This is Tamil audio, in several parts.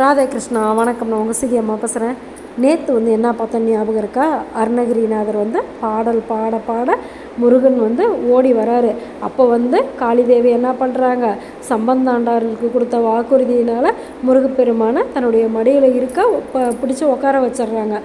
ராதே கிருஷ்ணா வணக்கம். நான் உங்கள் சிகி அம்மா பேசுகிறேன் நேற்று வந்து என்ன பார்த்தோம் ஞாபகம் இருக்கா? அருணகிரிநாதர் வந்து பாடல் பாட பாட முருகன் வந்து ஓடி வராரு. அப்போ வந்து காளிதேவி என்ன பண்ணுறாங்க சம்பந்தாண்டாருக்கு கொடுத்த வாக்குறுதியினால் முருகப்பெருமானை தன்னுடைய மடியில் இருக்க பிடிச்சி உட்கார வச்சிடுறாங்க.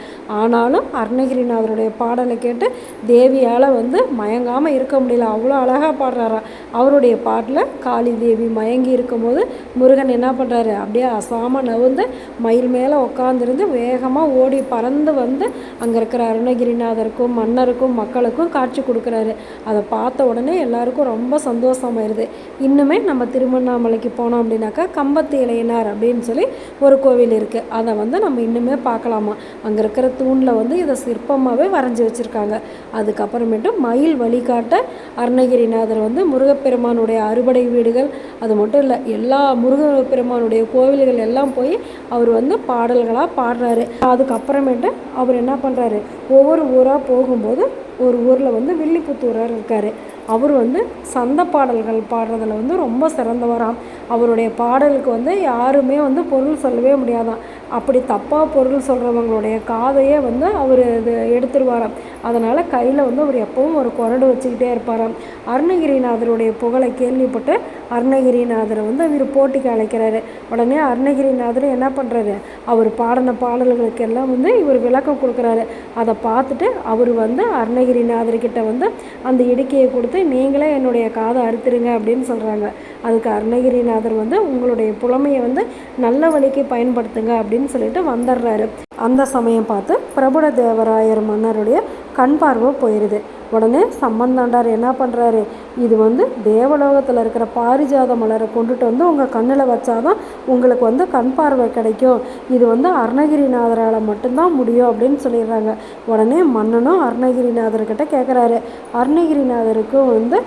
ஆனாலும் அருணகிரிநாதருடைய பாடலை கேட்டு தேவியால் வந்து மயங்காமல் இருக்க முடியல. அவ்வளோ அழகாக பாடுறாராம் அவருடைய பாட்டில் காளி தேவி மயங்கி இருக்கும்போது முருகன் என்ன பண்ணுறாரு அப்படியே அசாம நவுந்து மயில் மேலே உட்காந்துருந்து வேகமாக ஓடி பறந்து வந்து அங்கே இருக்கிற அருணகிரிநாதருக்கும் மன்னருக்கும் மக்களுக்கும் காட்சி கொடுக்குறாரு. அதை பார்த்த உடனே எல்லாருக்கும் ரொம்ப சந்தோஷமாயிருது. இன்னுமே நம்ம திருவண்ணாமலைக்கு போனோம் அப்படின்னாக்கா கம்பத்து இளையனார் அப்படின்னு சொல்லி ஒரு கோவில் இருக்குது அதை வந்து நம்ம இன்னுமே பார்க்கலாமா? அங்கே இருக்கிற தூணில் வந்து இதை சிற்பமாகவே வரைஞ்சி வச்சுருக்காங்க. அதுக்கப்புறமேட்டு மயில் வழிகாட்ட அருணகிரிநாதர் வந்து முருகப்பெருமானுடைய அறுபடை வீடுகள் அது மட்டும் இல்லை எல்லா முருகப்பெருமானுடைய கோவில்கள் எல்லாம் போய் அவர் வந்து பாடல்களாக பாடுறாரு. அதுக்கப்புறமேட்டு அவர் என்ன பண்ணுறாரு ஒவ்வொரு ஊராக போகும்போது ஒரு ஊரில் வந்து வில்லிபுத்தூரர் இருக்கார். அவர் வந்து சந்த பாடல்கள் பாடுறதுல வந்து ரொம்ப சிறந்தவராம். அவருடைய பாடலுக்கு வந்து யாருமே வந்து பொருள் சொல்லவே முடியாதான் அப்படி தப்பாக பொருள் சொல்கிறவங்களுடைய காதையே வந்து அவர் இது எடுத்துருவாராம். அதனால் கையில் வந்து அவர் எப்பவும் ஒரு குரடு வச்சுக்கிட்டே இருப்பாராம். அருணகிரிநாதருடைய புகழை கேள்விப்பட்டு அருணகிரிநாதரை வந்து அவர் போட்டிக்கு அழைக்கிறாரு. உடனே அருணகிரிநாதர் என்ன பண்ணுறாரு அவர் பாடின பாடல்களுக்கெல்லாம் வந்து இவர் விளக்கம் கொடுக்குறாரு. அதை பார்த்துட்டு அவர் வந்து அருணகிரிநாதர்கிட்ட வந்து அந்த இடுக்கையை கொடுத்து நீங்களே என்னுடைய காதை அறுத்துருங்க அப்படின்னு சொல்கிறாங்க அதுக்கு அருணகிரிநாதர் வந்து உங்களுடைய புலமையை வந்து நல்ல வழிக்கு பயன்படுத்துங்க அப்படின்னு சொல்லிட்டு வந்துடுறாரு. அந்த சமயம் பார்த்து பிரபுட தேவராயர் மன்னருடைய கண் பார்வை போயிடுது உடனே சம்பந்தாண்டார் என்ன பண்ணுறாரு இது வந்து தேவலோகத்தில் இருக்கிற பாரிஜாத மலரை கொண்டுட்டு வந்து உங்கள் கண்ணில் வச்சாதான் உங்களுக்கு வந்து கண் பார்வை கிடைக்கும். இது வந்து அருணகிரிநாதரால் மட்டும்தான் முடியும் அப்படின்னு சொல்லிடுறாங்க. உடனே மன்னனும் அருணகிரிநாதர்கிட்ட கேட்குறாரு அருணகிரிநாதருக்கும் வந்து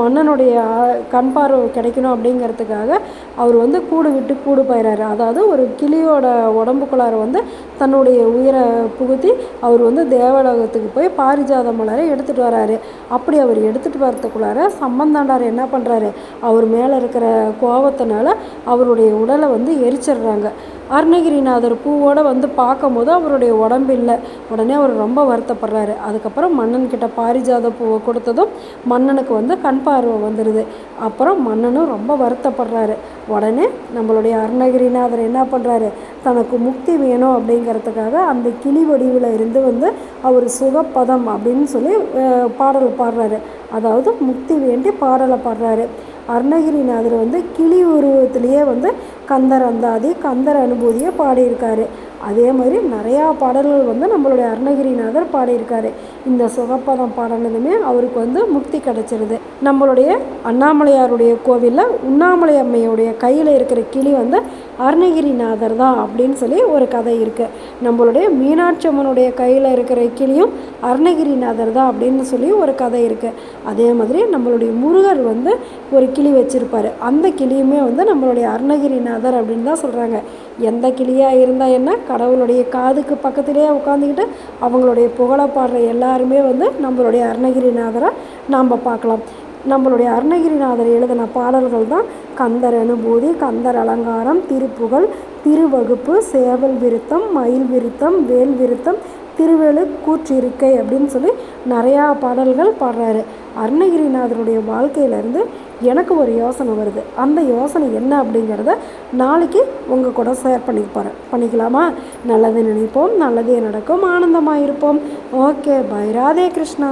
மன்னனுடைய கண் பார்வை கிடைக்கணும் அப்படிங்கிறதுக்காக அவர் வந்து கூடு விட்டு கூடு போயிறாரு. அதாவது ஒரு கிளியோட உடம்புக்குள்ளார வந்து தன்னுடைய உயிரை புகுத்தி அவர் வந்து தேவலோகத்துக்கு போய் பாரிஜாத மலரை எடுத்துகிட்டு வராரு. அப்படி அவர் எடுத்துகிட்டு வரத்துக்குள்ளார சம்பந்தாண்டார் என்ன பண்ணுறாரு அவர் மேலே இருக்கிற கோபத்தினால அவருடைய உடலை வந்து எரிச்சிடுறாங்க. அருணகிரிநாதர் பூவோடு வந்து பார்க்கும்போது அவருடைய உடம்பு இல்லை. உடனே அவர் ரொம்ப வருத்தப்படுறாரு. அதுக்கப்புறம் மன்னன் கிட்ட பாரிஜாத பூவை கொடுத்ததும் மன்னனுக்கு வந்து கண் பார்வை வந்துடுது அப்புறம் மன்னனும் ரொம்ப வருத்தப்படுறாரு. உடனே நம்மளுடைய அருணகிரிநாதர் என்ன பண்ணுறாரு தனக்கு முக்தி வேணும் அப்படிங்கிறதுக்காக அந்த கிளி வடிவில் இருந்து வந்து அவர் சுகப்பதம் அப்படின்னு சொல்லி பாடல் பாடுறாரு. அதாவது முக்தி வேண்டி பாடலை பாடுறாரு. அருணகிரிநாதர் வந்து கிளி உருவத்திலேயே வந்து கந்தர் அந்தாதி கந்தர் அனுபூதியை பாடியிருக்காரு. அதே மாதிரி நிறையா பாடல்கள் வந்து நம்மளுடைய அருணகிரிநாதர் பாடியிருக்காரு. இந்த சுகப்பதம் பாடினதுமே அவருக்கு வந்து முக்தி கிடச்சிருது. நம்மளுடைய அண்ணாமலையாருடைய கோவிலில் உண்ணாமலை அம்மையுடைய கையில் இருக்கிற கிளி வந்து அருணகிரிநாதர் தான் அப்படின்னு சொல்லி ஒரு கதை இருக்குது நம்மளுடைய மீனாட்சி அம்மனுடைய கையில் இருக்கிற கிளியும் அருணகிரிநாதர் தான் அப்படின்னு சொல்லி ஒரு கதை இருக்குது அதே மாதிரி நம்மளுடைய முருகர் வந்து ஒரு கிளி வச்சுருப்பார். அந்த கிளியுமே வந்து நம்மளுடைய அருணகிரிநாதர் அப்படின்னு தான் சொல்கிறாங்க எந்த கிளியாக இருந்தால் என்ன? கடவுளுடைய காதுக்கு பக்கத்திலே உட்காந்துக்கிட்டு அவங்களுடைய புகழை பாடுற எல்லாருமே வந்து நம்மளுடைய அருணகிரிநாதரை நாம் பார்க்கலாம். நம்மளுடைய அருணகிரிநாதர் எழுதின பாடல்கள் தான் கந்தர் அனுபூதி கந்தர் அலங்காரம் திருப்புகழ் திருவகுப்பு சேவல் விருத்தம் மயில் விருத்தம் வேல் விருத்தம் திருவேலு கூற்றிருக்கை அப்படின்னு சொல்லி நிறையா பாடல்கள் பாடுறாரு. அருணகிரிநாதருடைய வாழ்க்கையிலேருந்து எனக்கு ஒரு யோசனை வருது. அந்த யோசனை என்ன அப்படிங்கிறத நாளைக்கு உங்கள் கூட ஷேர் பண்ணி போகிறேன் பண்ணிக்கலாமா? நல்லது நினைப்போம் நல்லதே நடக்கும் ஆனந்தமாக இருப்போம் ஓகே பை ராதே கிருஷ்ணா.